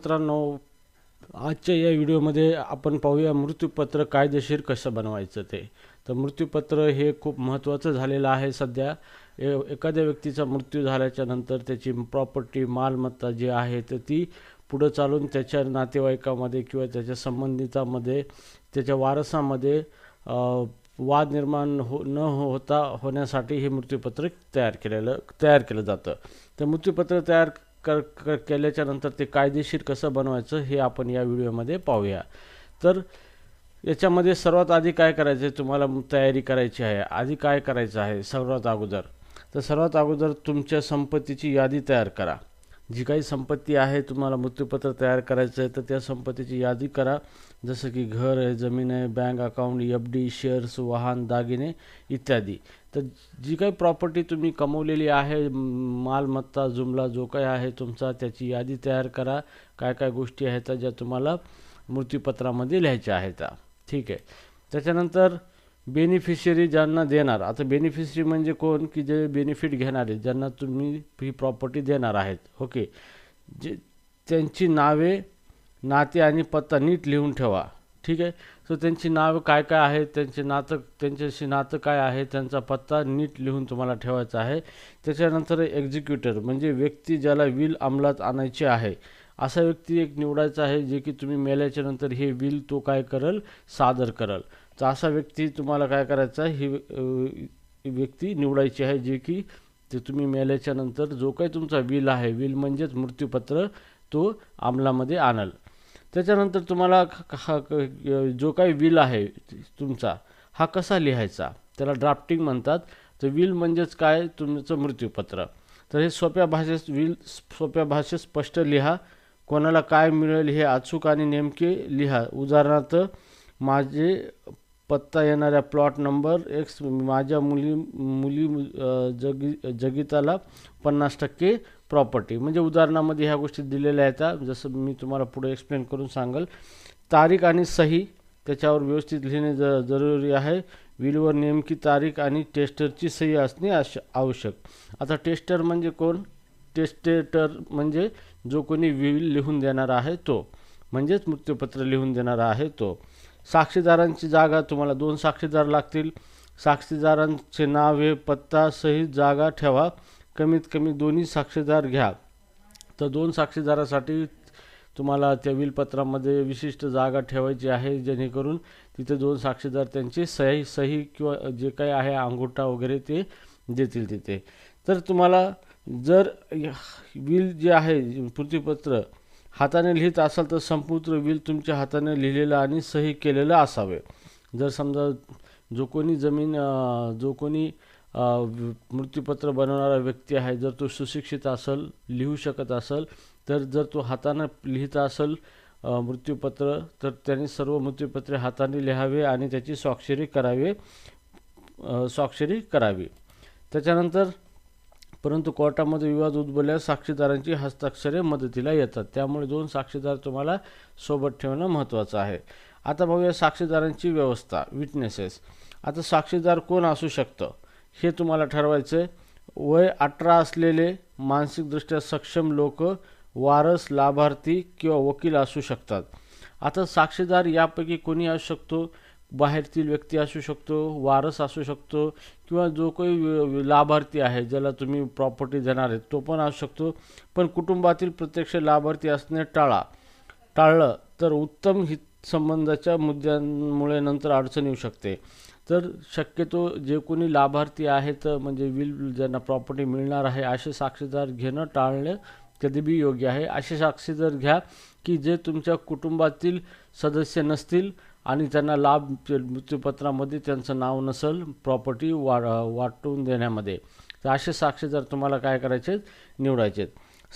मित्रांनो आजच्या या व्हिडिओमध्ये आपण पाहूया मृत्यूपत्र कायदेशीर कसं बनवायचं ते. तर मृत्यूपत्र हे खूप महत्त्वाचं झालेलं आहे सध्या. ए एखाद्या व्यक्तीचा मृत्यू झाल्याच्यानंतर त्याची प्रॉपर्टी मालमत्ता जी आहे तर ती पुढं चालून त्याच्या नातेवाईकामध्ये किंवा त्याच्या संबंधितामध्ये त्याच्या वारसामध्ये वाद निर्माण हो न होता होण्यासाठी हे मृत्यूपत्र तयार केलेलं तयार केलं जातं. तर मृत्यूपत्र तयार कर कर केल्याच्यानंतर ते कायदेशीर कसं बनवायचं हे आपण या व्हिडिओमध्ये पाहूया. तर याच्यामध्ये सर्वात आधी काय करायचं आहे? तुम्हाला तयारी करायची आहे. आधी काय करायचं आहे? सर्वात अगोदर. तर सर्वात अगोदर तुमच्या संपत्तीची यादी तयार करा. जी काही संपत्ती आहे तुम्हाला मृत्यूपत्र तयार करायचं आहे तर त्या संपत्तीची यादी करा. जसं की घर आहे जमीन आहे bank account F D shares वाहन दागिने इत्यादी. तर जी काही प्रॉपर्टी तुम्ही कमवलेली आहे मालमत्ता जुमला जो काही आहे तुमचा त्याची यादी तयार करा. काय काय गोष्टी आहेत ज्या तुम्हाला मृत्यूपत्रामध्ये लिहायच्या आहेत. ठीक आहे. त्याच्यानंतर बेनिफिशियरी ज्यांना देणार आता बेनिफिशरी म्हणजे कोण? की जे बेनिफिट घेणार आहेत ज्यांना तुम्ही ही प्रॉपर्टी देणार आहेत. ओके जे त्यांची नावे नाते आणि पत्ता नीट लिहून ठेवा. ठीक आहे? सो त्यांची नावं काय काय आहेत? त्यांचे नातं त्यांच्याशी नातं काय आहे? त्यांचा पत्ता नीट लिहून तुम्हाला ठेवायचा आहे. त्याच्यानंतर एक्झिक्युटर म्हणजे व्यक्ती ज्याला विल अंमलात आणायची आहे. असा व्यक्ती एक निवडायचा आहे जे की तुम्ही मेल्याच्या नंतर हे विल तो काय करल? सादर करल. तर असा व्यक्ती तुम्हाला काय करायचा आहे? ही व्यक्ती निवडायची आहे जे की ते तुम्ही मेल्याच्या नंतर जो काही तुमचा विल आहे विल म्हणजेच मृत्यूपत्र तो अंमलामध्ये आणल. त्याच्यानंतर तुम्हाला हा क- जो काही विल आहे तुमचा हा कसा लिहायचा? त्याला ड्राफ्टिंग म्हणतात. तर विल म्हणजेच काय? तुमचं मृत्यूपत्र. तर हे सोप्या भाषेत विल सोप्या भाषेत स्पष्ट लिहा. कोणाला काय मिळेल हे अचूक आणि नेमके लिहा. उदाहरणार्थ माझे पत्ता येणाऱ्या प्लॉट नंबर एक्स माझ्या मुली मुली जगी जगिताला पन्नास टक्के प्रॉपर्टी म्हणजे उदाहरणामध्ये ह्या गोष्टी दिलेल्या आहेत. जसं मी तुम्हाला पुढे एक्सप्लेन करून सांगेल. तारीख आणि सही त्याच्यावर व्यवस्थित लिहिणे ज जरुरी आहे. विलवर नेमकी तारीख आणि टेस्टरची सही असणे आश आवश्यक. आता टेस्टर म्हणजे कोण? टेस्टेटर म्हणजे जो कोणी विल लिहून देणारा आहे तो. म्हणजेच मृत्यूपत्र लिहून देणारा आहे तो. साक्षीदारांची जागा तुम्हाला दोन साक्षीदार लागतील. साक्षीदारांचे नावे पत्ता सहित जागा ठेवा. कमीत कमी दोन्ही साक्षीदार घ्या. तर दोन साक्षीदारासाठी तुम्हाला त्या विलपत्रामध्ये विशिष्ट जागा ठेवायची आहे जेणेकरून तिथे दोन साक्षीदार त्यांची सही सही किंवा जे काही आहे अंगुठा वगैरे ते देतील तिथे. तर तुम्हाला जर विल जे आहे पृथ्वीपत्र हाताने लिहित असाल तर संपूर्ण विल तुमच्या हाताने लिहिलेलं आणि सही केलेलं असावे. जर समजा जो कोणी जमीन जो कोणी मृत्यूपत्र बनवणारा व्यक्ती आहे जर तो सुशिक्षित असेल लिहू शकत असेल तर जर तो हातानं लिहित असेल मृत्यूपत्र तर त्याने सर्व मृत्यूपत्रे हाताने लिहावे आणि त्याची स्वाक्षरी करावे स्वाक्षरी करावी. त्याच्यानंतर परंतु कोर्टामध्ये विवाद उद्भवल्यास साक्षीदारांची हस्ताक्षरे मदतीला येतात. त्यामुळे दोन साक्षीदार तुम्हाला सोबत ठेवणं महत्त्वाचं आहे. आता बघूया साक्षीदारांची व्यवस्था विटनेसेस आता साक्षीदार कोण असू शकतं? हे तुम्हाला ठरवायचं आहे वय अठरा असलेले मानसिकदृष्ट्या सक्षम लोक वारस लाभार्थी किंवा वकील असू शकतात. आता साक्षीदार यापैकी कोणी असू शकतो? बाहेरतील व्यक्ती असू शकतो वारस असू शकतो किंवा जो काही लाभार्थी आहे ज्याला तुम्ही प्रॉपर्टी देणार आहे तो पण असू शकतो. पण कुटुंबातील प्रत्यक्ष लाभार्थी असणे टाळा. टाळलं तर उत्तम हित संबंधाच्या मुद्द्यांमुळे नंतर अडचण येऊ शकते. तर शक्यतो जे कोणी लाभार्थी आहेत म्हणजे विल ज्यांना प्रॉपर्टी मिळणार आहे असे साक्षीदार घेणं टाळणे कधी बी योग्य आहे. असे साक्षीदार घ्या की जे तुमच्या कुटुंबातील सदस्य नसतील आणि त्यांना लाभ ते मृत्यूपत्रामध्ये त्यांचं नाव नसेल प्रॉपर्टी वा वाटून देण्यामध्ये. तर असे साक्षीदार तुम्हाला काय करायचे निवडायचे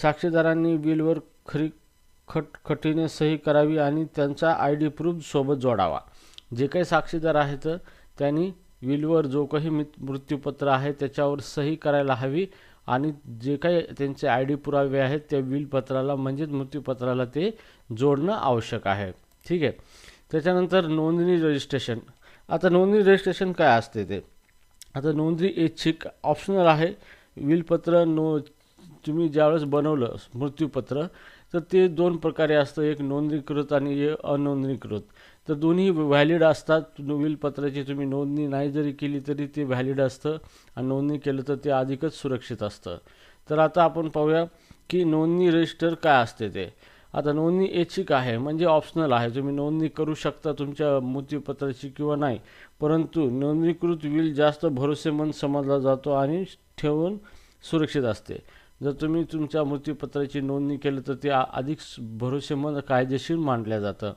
साक्षीदारांनी बिलवर खरी खट खटीने सही करावी आणि त्यांचा आय डी प्रूफ सोबत जोडावा. जे काही साक्षीदार आहेत त्यांनी विलवर जो काही मृत्यूपत्र आहे त्याच्यावर सही करायला हवी आणि जे काही त्यांचे आय डी पुरावे आहेत त्या विलपत्राला म्हणजेच मृत्यूपत्राला ते जोडणं आवश्यक आहे. ठीक आहे? त्याच्यानंतर नोंदणी रजिस्ट्रेशन. आता नोंदणी रजिस्ट्रेशन काय असते ते? आता नोंदणी ऐच्छिक ऑप्शनल आहे. विलपत्र नो तुम्ही ज्यावेळेस बनवलं मृत्यूपत्र तर ते दोन प्रकारे असतं. एक नोंदणीकृत आणि एक अनोंदणीकृत. तर दोन्ही व्हॅलिड असतात. विलपत्राची तुम्ही नोंदणी नाही जरी केली तरी ते व्हॅलिड असतं आणि नोंदणी केलं तर ते अधिकच सुरक्षित असतं. तर आता आपण पाहूया की नोंदणी रजिस्टर काय असते ते? आता नोंदणी ऐच्छिक आहे म्हणजे ऑप्शनल आहे. तुम्ही नोंदणी करू शकता तुमच्या मृत्यूपत्राची किंवा नाही. परंतु नोंदणीकृत विल जास्त भरोसेमंद समजला जातो आणि ठेवून सुरक्षित असते. जर तुम्ही तुमच्या मृत्यूपत्राची नोंदणी केलं तर ते अधिक भरोसेमंद कायदेशीर मानलं जातं.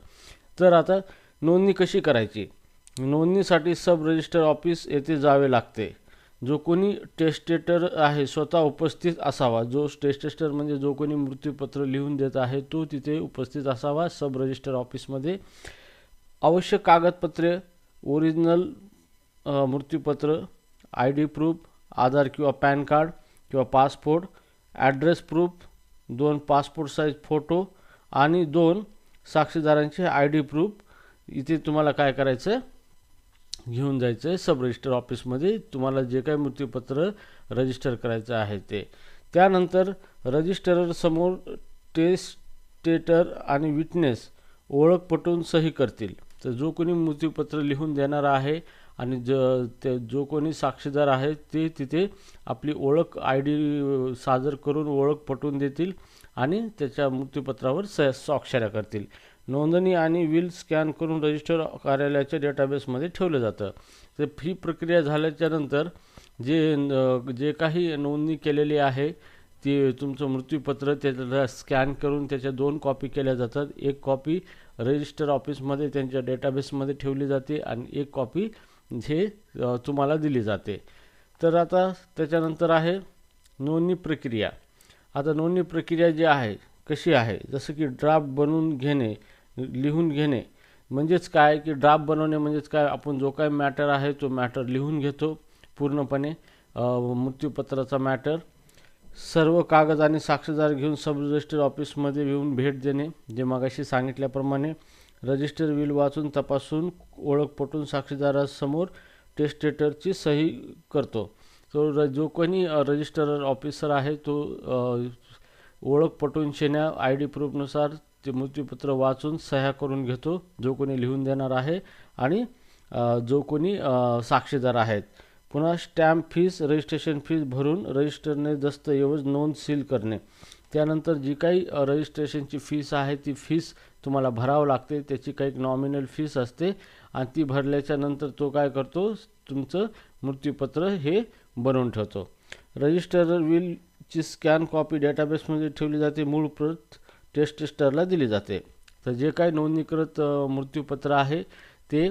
तर आता नोंदणी कशी करायची? नोंदणीसाठी सब रजिस्टर ऑफिस येथे जावे लागते. जो कोणी टेस्टेटर आहे स्वतः उपस्थित असावा. जो टेस्टेटर म्हणजे जो कोणी मृत्यूपत्र लिहून देत आहे तो तिथे उपस्थित असावा. सब रजिस्टर ऑफिसमध्ये आवश्यक कागदपत्रे ओरिजिनल मृत्यूपत्र आय डी प्रूफ आधार किंवा पॅन कार्ड किंवा पासपोर्ट ॲड्रेस प्रूफ दोन पासपोर्ट साईज फोटो आणि दोन साक्षीदारांचे आय डी प्रूफ. इथे तुम्हाला काय करायचं घेऊन जायचं आहे सब रजिस्टर ऑफिसमध्ये तुम्हाला जे काही मृत्यूपत्र रजिस्टर करायचं आहे ते. त्यानंतर रजिस्टरसमोर टेस्टेटर आणि विटनेस ओळख पटवून सही करतील. तर जो कोणी मृत्यूपत्र लिहून देणार आहे आणि ज ते जो कोणी साक्षीदार आहे ते तिथे आपली ओळख आय डी सादर करून ओळख पटवून देतील आणि त्याच्या मृत्यूपत्रावर स स्वाक्षऱ्या करतील. नोंदणी आणि विल स्कॅन करून रजिस्टर कार्यालयाच्या डेटाबेसमध्ये ठेवलं जातं. तर ही प्रक्रिया झाल्याच्यानंतर जे जे काही नोंदणी केलेली आहे ती तुमचं मृत्यूपत्र त्याला स्कॅन करून त्याच्या दोन कॉपी केल्या जातात. एक कॉपी रजिस्टर ऑफिसमध्ये त्यांच्या डेटाबेसमध्ये ठेवली जाते आणि एक कॉपी हे तुम्हाला दिली जाते. तर आता त्याच्यानंतर आहे नोंदणी प्रक्रिया. आता नोंदणी प्रक्रिया जी आहे कशी आहे? जसं की ड्राफ्ट बनवून घेणे लिहून घेणे. म्हणजेच काय की ड्राफ्ट बनवणे म्हणजेच काय? आपण जो काय मॅटर आहे तो मॅटर लिहून घेतो पूर्णपणे. मृत्यूपत्राचा मॅटर सर्व कागद आणि साक्षीदार घेऊन सब रजिस्टर ऑफिसमध्ये येऊन भेट देणे. जे मागाशी सांगितल्याप्रमाणे रजिस्टर विल वाचून तपासून ओळख पटून साक्षीदारासमोर टेस्टेटरची सही करतो. तो र जो कोणी रजिस्टर ऑफिसर आहे तो ओळख पटवून शेण्या आय डी प्रूफनुसार ते मृत्यूपत्र वाचून सह्या करून घेतो जो कोणी लिहून देणार आहे आणि जो कोणी साक्षीदार आहेत. पुन्हा स्टॅम्प फीस रजिस्ट्रेशन फीस भरून रजिस्टरने दस्तऐवज नोंद सील करणे. त्यानंतर जी काही रजिस्ट्रेशनची फीस आहे ती फीस तुम्हाला भरावं लागते. त्याची काही नॉमिनल फीस असते आणि ती भरल्याच्या नंतर तो काय करतो तुमचं मृत्यूपत्र हे बनवून ठेवतो. रजिस्टर विलची स्कॅन कॉपी डेटाबेसमध्ये ठेवली जाते. मूळ प्रत टेस्टेस्टरला दिली जाते. तर जे काही नोंदणीकृत मृत्यूपत्र आहे ते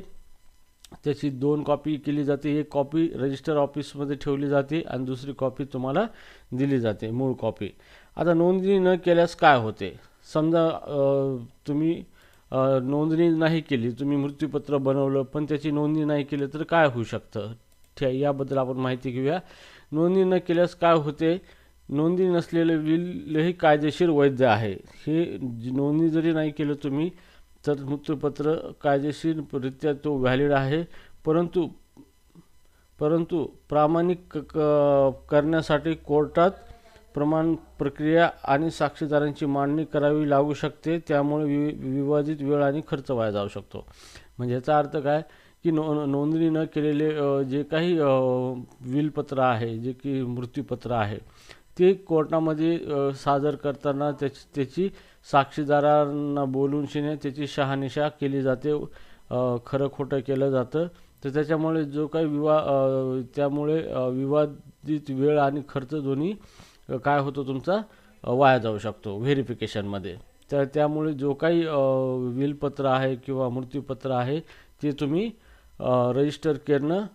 त्याची दोन कॉपी केली जाते. एक कॉपी रजिस्टर ऑफिसमध्ये ठेवली जाते आणि दुसरी कॉपी तुम्हाला दिली जाते मूळ कॉपी आता नोंदणी न केल्यास काय होते? समजा तुम्ही नोंदणी नाही केली तुम्ही मृत्यूपत्र बनवलं पण त्याची नोंदणी नाही केली तर काय होऊ शकतं? ठे याबद्दल आपण माहिती घेऊया. नोंदणी न केल्यास काय होते? नोंदणी नसलेले विलही कायदेशीर वैध आहे. हे नोंदणी जरी नाही केलं तुम्ही तर मृत्यूपत्र कायदेशीररित्या तो व्हॅलिड आहे. परंतु परंतु प्रामाणिक करण्यासाठी कोर्टात प्रमाण प्रक्रिया आणि साक्षीदारांची मांडणी करावी लागू शकते. त्यामुळे वि विवादित वेळ आणि खर्च वाया जाऊ शकतो. म्हणजे याचा अर्थ काय? की नो नोंदणी न केलेले जे काही विलपत्र आहे जे की मृत्यूपत्र आहे ते कोर्टामध्ये सादर करताना त्याची त्याची साक्षीदारांना बोलून शिने त्याची शहानिशा केली जाते खरं खोटं केलं जातं. तर त्याच्यामुळे जो काही विवा त्यामुळे विवादित वेळ आणि खर्च दोन्ही काय होतो तुमचा? वाया जाऊ शकतो व्हेरिफिकेशनमध्ये. तर त्यामुळे जो काही विलपत्र आहे किंवा मृत्यूपत्र आहे ते तुम्ही रजिस्टर करणं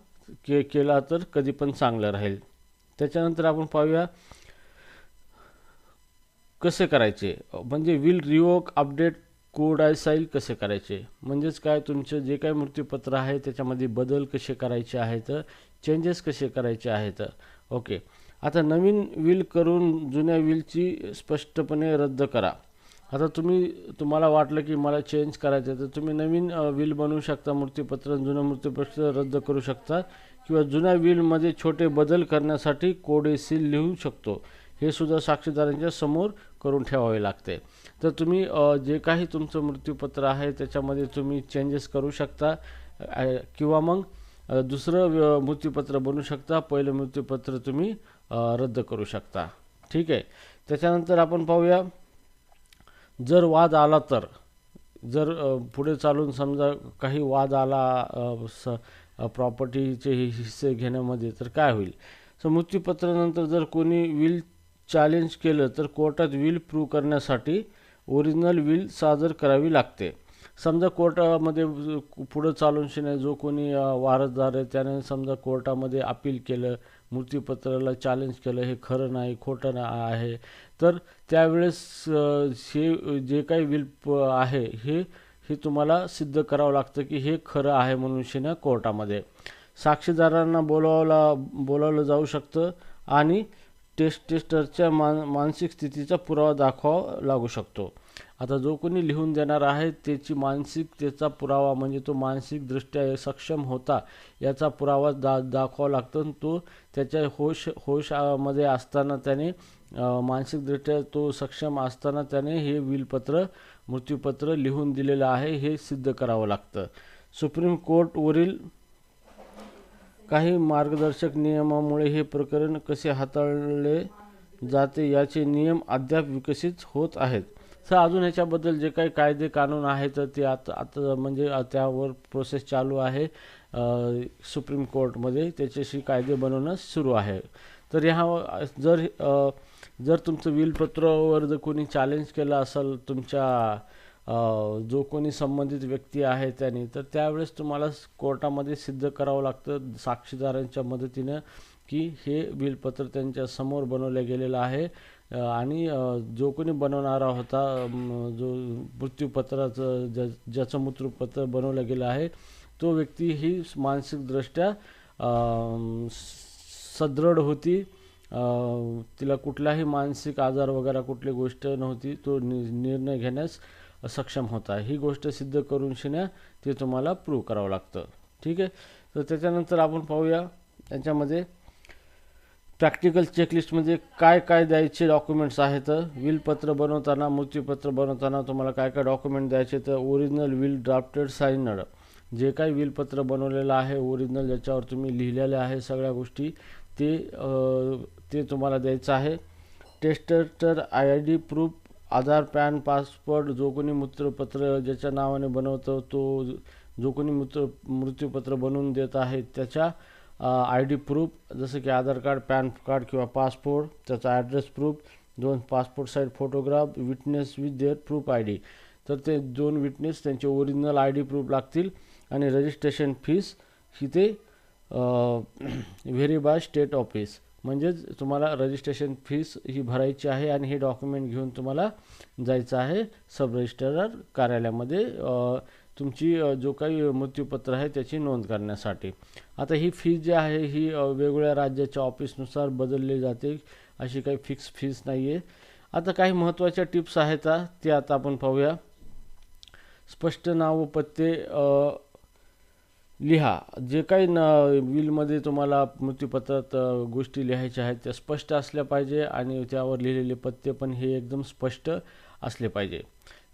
के केला तर कधी पण चांगलं राहील. त्याच्यानंतर आपण पाहूया कसे करायचे? म्हणजे विल रिवोक अपडेट कोडायसाईल कसे करायचे? म्हणजेच काय तुमचं जे काही मृत्यूपत्र आहे त्याच्यामध्ये बदल कसे करायचे आहेत? चेंजेस कसे करायचे आहेत? ओके आता नवीन विल करून जुन्या विलची स्पष्टपणे रद्द करा. आता तुम्ही तुम्हाला वाटलं की मला चेंज करायचं आहे तर तुम्ही नवीन विल बनवू शकता मृत्यूपत्र जुनं मृत्यूपत्र रद्द करू शकता किंवा जुन्या विलमध्ये छोटे बदल करण्यासाठी कोडेसील लिहू शकतो. हे सुद्धा साक्षीदारांच्या समोर करून ठेवावे लागते. तर तुम्ही जे काही तुमचं मृत्यूपत्र आहे त्याच्यामध्ये तुम्ही चेंजेस करू शकता. किंवा मग दुसरं व्य- मृत्यूपत्र बनू शकता. पहिलं मृत्यूपत्र तुम्ही रद्द करू शकता. ठीक आहे? त्याच्यानंतर आपण पाहूया. जर वाद आला तर जर पुढे चालून समजा काही वाद आला स प्रॉपर्टीचे हिस्से घेण्यामध्ये तर काय होईल? सो मृत्यूपत्रानंतर जर कोणी विल चॅलेंज केलं तर कोर्टात विल प्रूव्ह करण्यासाठी ओरिजिनल विल सादर करावी लागते. समजा कोर्टामध्ये पुढं चालून शिणे जो कोणी वारसदार आहे त्याने समजा कोर्टामध्ये अपील केलं मृत्यूपत्राला चॅलेंज केलं हे खरं नाही खोटं ना आहे तर त्यावेळेस हे जे काही विल प आहे हे हे तुम्हाला सिद्ध करावं लागतं की हे खरं आहे म्हणून शिना कोर्टामध्ये. साक्षीदारांना बोलावला बोलावलं जाऊ शकतं आणि टेस्ट टेस्टरच्या मान मानसिक स्थितीचा पुरावा दाखवावा लागू शकतो. आता जो कोणी लिहून देणार आहे त्याची मानसिकतेचा पुरावा म्हणजे तो मानसिकदृष्ट्या सक्षम होता याचा पुरावा दा दाखवावा लागतो आणि तो त्याच्या होश होशामध्ये असताना त्याने मानसिकदृष्ट्या तो सक्षम असताना त्याने हे विलपत्र मृत्यूपत्र लिहून दिलेलं आहे हे सिद्ध करावं लागतं. सुप्रीम कोर्टवरील काही मार्गदर्शक नियमामुळे हे प्रकरण कसे हाताळले जाते याचे नियम अद्याप विकसित होत आहेत. सर अजून ह्याच्याबद्दल जे काही कायदे कानून आहेत तर ते आता आता म्हणजे त्यावर प्रोसेस चालू आहे. सुप्रीम कोर्टमध्ये त्याच्याशी कायदे बनवणं सुरू आहे. तर ह्या जर जर तुमचं विलपत्रावर जर कोणी चॅलेंज केलं असेल तुमच्या जो कोणी संबंधित व्यक्ती आहे त्याने तर त्यावेळेस तुम्हाला कोर्टामध्ये सिद्ध करावं लागतं साक्षीदारांच्या मदतीनं की हे बिलपत्र त्यांच्यासमोर बनवलं गेलेलं आहे. आणि जो कोणी बनवणारा होता जो मृत्यूपत्राचं ज्या ज्याचं मृत्यूपत्र बनवलं गेलं आहे तो व्यक्ती ही मानसिकदृष्ट्या सदृढ होती. तिला कुठलाही मानसिक आजार वगैरे कुठली गोष्ट नव्हती तो नि निर्णय घेण्यास सक्षम होता. ही गोष्ट सिद्ध करून शिण्या ते तुम्हाला प्रूव्ह करावं लागतं. ठीक आहे? तर त्याच्यानंतर आपण पाहूया याच्यामध्ये प्रॅक्टिकल चेकलिस्टमध्ये म्हणजे काय काय द्यायचे डॉक्युमेंट्स आहेत? विलपत्र बनवताना मृत्यूपत्र बनवताना तुम्हाला काय काय डॉक्युमेंट द्यायचे तर ओरिजिनल विल ड्राफ्टेड साइनड जे काही विलपत्र बनवलेलं आहे ओरिजिनल ज्याच्यावर तुम्ही लिहिलेल्या आहे सगळ्या गोष्टी ते ते तुम्हाला द्यायचं आहे. Testator I I D proof Aadhaar PAN passport जो कोणी मृत्यूपत्र ज्याच्या नावाने बनवतो तो जो कोणी मृत्यू मृत्यूपत्र बनवून देत आहे त्याच्या आय डी प्रूफ जसं की आधार कार्ड पॅन कार्ड किंवा पासपोर्ट त्याचा ॲड्रेस प्रूफ दोन passport size photograph witness with their proof I D. तर ते दोन विटनेस त्यांचे ओरिजिनल आय डी प्रूफ लागतील आणि रजिस्ट्रेशन फीस ही ते व्हेरी बाय स्टेट ऑफिस. म्हणजेच तुम्हाला रजिस्ट्रेशन फीस ही भरायची आहे आणि हे डॉक्युमेंट घेऊन तुम्हाला जायचं आहे सब रजिस्ट्रार कार्यालयामध्ये तुमची जो काही मृत्यूपत्र आहे त्याची नोंद करण्यासाठी. आता ही फीस जी आहे ही वेगवेगळ्या राज्याच्या ऑफिसनुसार बदलली जाते अशी काही फिक्स फीस नाही आहे आता काही महत्त्वाच्या टिप्स आहेत ते आता आपण पाहूया. स्पष्ट नाव व पत्ते लिहा. जे काही न विलमध्ये तुम्हाला मृत्यूपत्रात गोष्टी लिहायच्या आहेत त्या स्पष्ट असल्या पाहिजे आणि त्यावर लिहिलेले पत्ते पण हे एकदम स्पष्ट असले पाहिजे.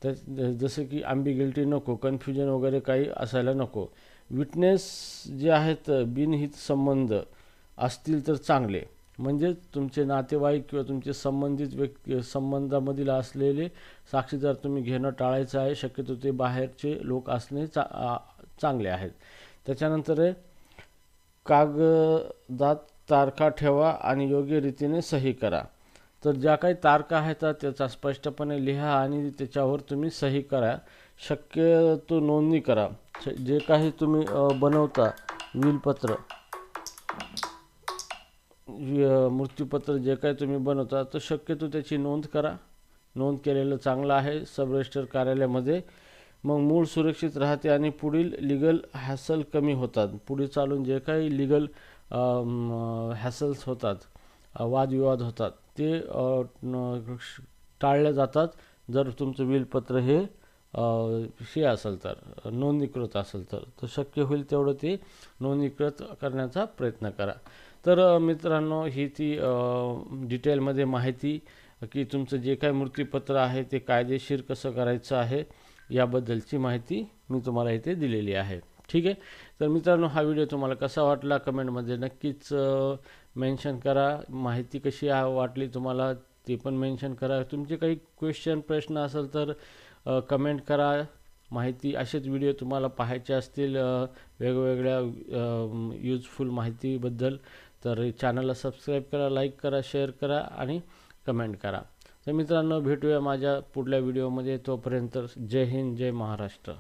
तर जसं की आंबिगिल्टी नको कन्फ्युजन वगैरे काही असायला नको. विटनेस जे आहेत बिनहित संबंध असतील तर चांगले. म्हणजे तुमचे नातेवाईक किंवा तुमचे संबंधित व्यक्ती संबंधामधील असलेले साक्षीदार तुम्ही घेणं टाळायचं आहे. शक्यतो ते बाहेरचे लोक असणे चा चांगले आहेत. त्याच्यानंतर आहे, कागदात तारखा ठेवा आणि योग्य रीतीने सही करा. तर ज्या काही तारखा आहेत त्याचा स्पष्टपणे लिहा आणि त्याच्यावर तुम्ही सही करा. शक्यतो नोंदणी करा. जे काही तुम्ही बनवता विलपत्र मृत्यूपत्र जे काही तुम्ही बनवता तर शक्यतो त्याची नोंद करा. नोंद केलेलं चांगलं आहे. सब रजिस्टर कार्यालयामध्ये मग मूळ सुरक्षित राहते आणि पुढील लिगल हॅसल कमी होतात. पुढे चालून जे काही लिगल हॅसल्स होतात वादविवाद होतात ते टाळल्या टाळले जातात. जर तुमचं विलपत्र हे हे असेल तर नोंदणीकृत असेल तर तर शक्य होईल तेवढं ते नोंदणीकृत करण्याचा प्रयत्न करा. तर मित्रांनो ही ती डिटेलमध्ये माहिती की तुमचं जे काय मृत्यूपत्र आहे ते कायदेशीर कसं करायचं आहे याबद्दलची माहिती मी तुम्हाला इथे दिलेली आहे. ठीक आहे? तर मित्रांनो हा व्हिडिओ तुम्हाला कसा वाटला कमेंटमध्ये नक्कीच मेन्शन करा. माहिती कशी वाटली तुम्हाला ते पण मेन्शन करा. तुमचे काही क्वेश्चन प्रश्न असेल तर कमेंट करा. माहिती असेच व्हिडिओ तुम्हाला पाहायचे असतील वेगवेगळ्या यूजफुल माहितीबद्दल तर चॅनलला सबस्क्राईब करा लाईक करा शेअर करा आणि कमेंट करा. तर मित्रांनो भेटूया माझ्या पुढल्या व्हिडिओमध्ये तोपर्यंत जय हिंद जय महाराष्ट्र.